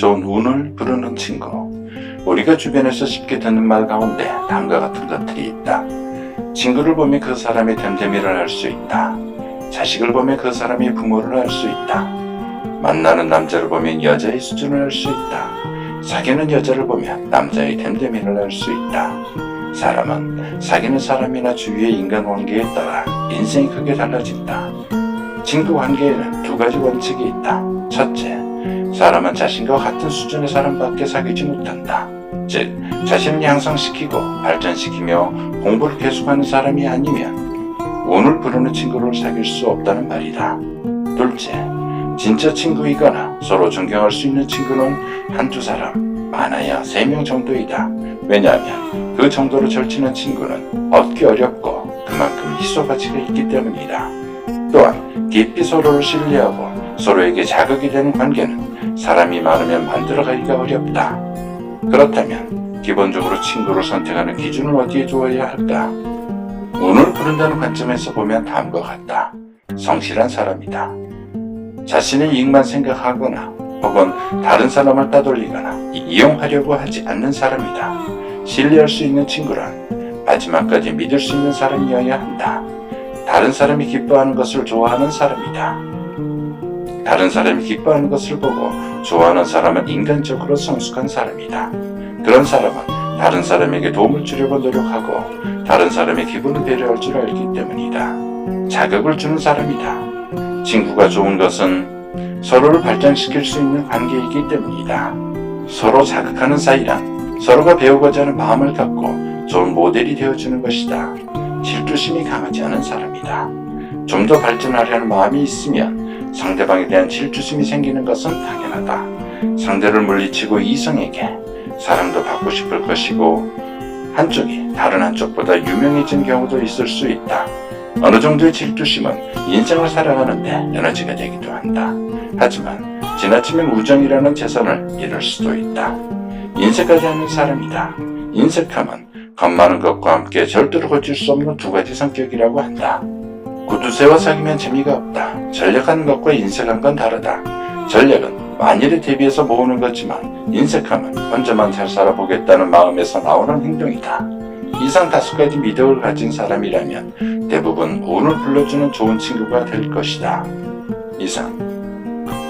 좋은 운을 부르는 친구. 우리가 주변에서 쉽게 듣는 말 가운데 다음과 같은 것들이 있다. 친구를 보면 그 사람이 됨됨이를 알 수 있다. 자식을 보면 그 사람이 부모를 알 수 있다. 만나는 남자를 보면 여자의 수준을 알 수 있다. 사귀는 여자를 보면 남자의 됨됨이를 알 수 있다. 사람은 사귀는 사람이나 주위의 인간관계에 따라 인생이 크게 달라진다. 친구 관계에는 두 가지 원칙이 있다. 첫째, 사람은 자신과 같은 수준의 사람밖에 사귀지 못한다. 즉, 자신을 향상시키고 발전시키며 공부를 계속하는 사람이 아니면 운을 부르는 친구를 사귈 수 없다는 말이다. 둘째, 진짜 친구이거나 서로 존경할 수 있는 친구는 한두 사람, 많아야 세 명 정도이다. 왜냐하면 그 정도로 절친한 친구는 얻기 어렵고 그만큼 희소 가치가 있기 때문이다. 또한 깊이 서로를 신뢰하고 서로에게 자극이 되는 관계는 사람이 많으면 만들어가기가 어렵다. 그렇다면 기본적으로 친구를 선택하는 기준은 어디에 두어야 할까? 운을 부른다는 관점에서 보면 다음과 같다. 성실한 사람이다. 자신의 이익만 생각하거나 혹은 다른 사람을 따돌리거나 이용하려고 하지 않는 사람이다. 신뢰할 수 있는 친구란 마지막까지 믿을 수 있는 사람이어야 한다. 다른 사람이 기뻐하는 것을 좋아하는 사람이다. 다른 사람이 기뻐하는 것을 보고 좋아하는 사람은 인간적으로 성숙한 사람이다. 그런 사람은 다른 사람에게 도움을 주려고 노력하고 다른 사람의 기분을 배려할 줄 알기 때문이다. 자극을 주는 사람이다. 친구가 좋은 것은 서로를 발전시킬 수 있는 관계이기 때문이다. 서로 자극하는 사이란 서로가 배우고자 하는 마음을 갖고 좋은 모델이 되어주는 것이다. 질투심이 강하지 않은 사람이다. 좀 더 발전하려는 마음이 있으면 상대방에 대한 질투심이 생기는 것은 당연하다. 상대를 물리치고 이성에게 사랑도 받고 싶을 것이고 한쪽이 다른 한쪽보다 유명해진 경우도 있을 수 있다. 어느 정도의 질투심은 인생을 살아가는데 에너지가 되기도 한다. 하지만 지나치면 우정이라는 재산을 잃을 수도 있다. 인색하지 않는 사람이다. 인색함은 겁 많은 것과 함께 절대로 고칠 수 없는 두 가지 성격이라고 한다. 구두쇠와 사귀면 재미가 없다. 전략하는 것과 인색한 건 다르다. 전략은 만일에 대비해서 모으는 거지만 인색함은 혼자만 잘 살아보겠다는 마음에서 나오는 행동이다. 이상 다섯 가지 미덕을 가진 사람이라면 대부분 운을 불러주는 좋은 친구가 될 것이다. 이상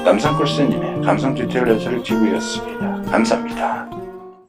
남산골스님의 감성 디테일 레저를 기부였습니다. 감사합니다.